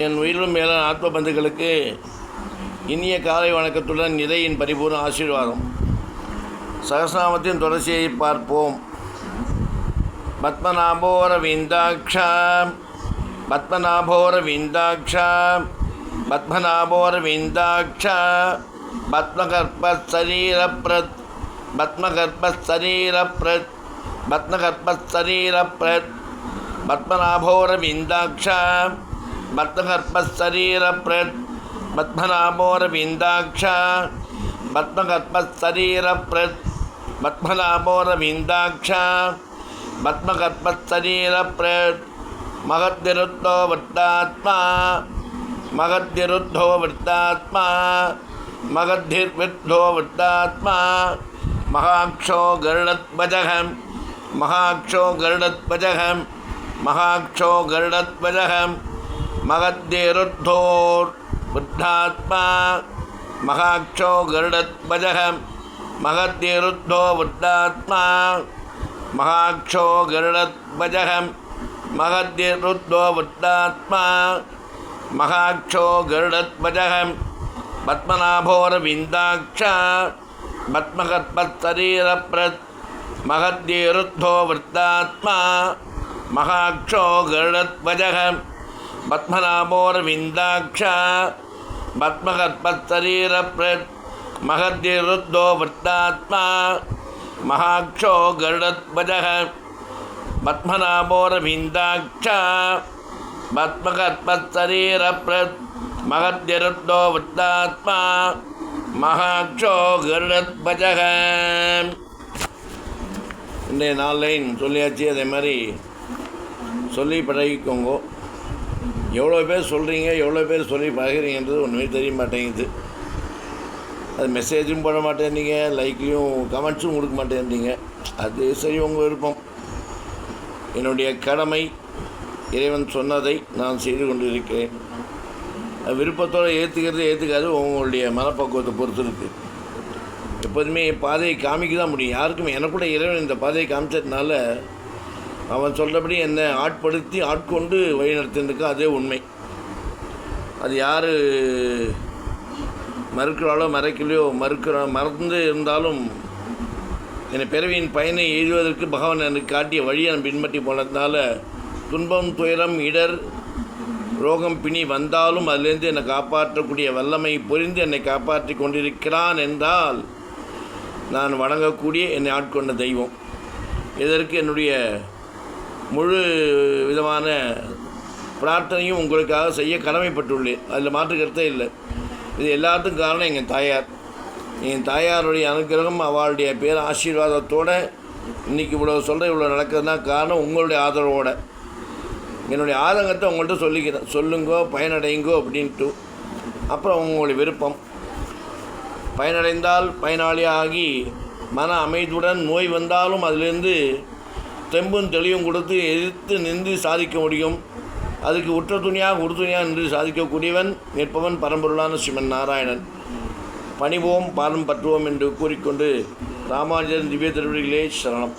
என் உயிரிலும் மேலான ஆத்ம பந்துகளுக்கு இனிய காலை வணக்கத்துடன் இறையின் பரிபூர்ண ஆசீர்வாதம். சகஸ்நாமத்தின் தொடர்ச்சியை பார்ப்போம். பத்மநாபோர விந்தாட்சா பத்மநாபோர விந்தாட்சா பத்மநாபோர விந்தாட்சா பத்மகர்ப்பசரீரப்ரத் பத்மகர்ப்பசரீரப்ரத் பத்மநாபோர பத்மநாபோரவிந்தாட்ச बद्धकर्पशरीरप्रत् पद्मनाभोरविन्दाक्ष पद्मकर्पशरीरप्रत् शरीर पद्मकर्पशरीरप्रत् महद्विरुद्धो वृत्तात्मा मगद्विरुद्धो वृत्तात्मा मगद्धिर्विद्धो वृत्तात्मा महाक्षो गरुडत्वजः महाक्षो गरुडत्वजः महाक्षो गरुडत्वजः महद्देरुद्धोर् बुद्धात्मा महाक्षो गरुडध्वजः। महद्देरुद्धो बुद्धात्मा महाक्षो गरुडध्वजः। महद्देरुद्धो बुद्धात्मा महाक्षो गरुडध्वजः। पद्मनाभोरविन्दाक्ष पद्मकर्पत्शरीरप्रत् महद्देरुद्धो वृत्तात्मा महाक्षो गरुडध्वजः। पद्मनाभोरविन्दाक्ष पद्मकर्पत्शरीरप्रत् महद्निरुद्धो वृत्तात्मा महाक्षो गरुडध्वजः पद्मनाभोरविन्दाक्ष पद्मकर्पत्शरीरप्रत् महद्निरुद्धो वृत्तात्मा महाक्षो गरुडध्वजः இன்றைய நாளைன் சொல்லியாச்சு அதே மாதிரி சொல்லி பழகிக்கோங்க எவ்வளோ பேர் சொல்கிறீங்க எவ்வளோ பேர் சொல்லி பழகிறீங்கன்றது ஒன்றுமே தெரிய மாட்டேங்குது. அது மெசேஜும் போட மாட்டேன்றீங்க லைக்லையும் கமெண்ட்ஸும் கொடுக்க மாட்டேன்றீங்க. அது சரி உங்கள் விருப்பம். என்னுடைய கடமை இறைவன் சொன்னதை நான் செய்து கொண்டிருக்கிறேன். அது விருப்பத்தோடு ஏற்றுக்கிறது ஏற்றுக்காது உங்களுடைய மனப்பக்குவத்தை பொறுத்து இருக்குது எப்போதுமே பாதையை காமிக்க தான் முடியும். யாருக்கும் எனக்குள்ள இறைவன் இந்த பாதையை காமிச்சதுனால அவன் சொல்கிறபடி என்னை ஆட்படுத்தி ஆட்கொண்டு வழி நடத்தினதுக்கு அதே உண்மை. அது யார் மறுக்கிறாளோ மறைக்கலையோ மறுக்கிற மறந்து இருந்தாலும் என்னை பிறவியின் பயனை எழுதுவதற்கு பகவான் எனக்கு காட்டிய வழியை நான் பின்பற்றி போனதுனால துன்பம் துயரம் இடர் ரோகம் பிணி வந்தாலும் அதிலிருந்து என்னை காப்பாற்றக்கூடிய வல்லமை புரிந்து என்னை காப்பாற்றி கொண்டிருக்கிறான் என்றால் நான் வணங்கக்கூடிய என்னை ஆட்கொண்ட தெய்வம். இதற்கு என்னுடைய முழு விதமான பிரார்த்தனையும் உங்களுக்காக செய்ய கடமைப்பட்டுள்ளேன். அதில் மாற்று கருத்தே இல்லை. இது எல்லாத்துக்கும் காரணம் எங்கள் தாயார். என் தாயாருடைய அனுகிரகம் அவளுடைய பேர் ஆசீர்வாதத்தோடு இன்றைக்கி இவ்வளோ சொல்கிற இவ்வளோ நடக்கிறதுனா காரணம் உங்களுடைய ஆதரவோடு. என்னுடைய ஆதங்கத்தை உங்கள்கிட்ட சொல்லிக்கிறேன். சொல்லுங்கோ பயனடைங்கோ அப்படின்ட்டு. அப்புறம் உங்களுடைய விருப்பம். பயனடைந்தால் பயனாளியாகி மன அமைதியுடன் நோய் வந்தாலும் அதிலிருந்து தெம்பும் தெளிவும் கொடுத்து எதிர்த்து நின்று சாதிக்க முடியும். அதுக்கு உற்ற துணியாக உறுதுணையாக நின்று சாதிக்கக்கூடியவன் நிற்பவன் பரம்பொருளான சிவன் நாராயணன். பணிவோம் பாரம் பற்றுவோம் என்று கூறிக்கொண்டு ராமானுஜன் திவ்ய திருவிழிகளே சரணம்.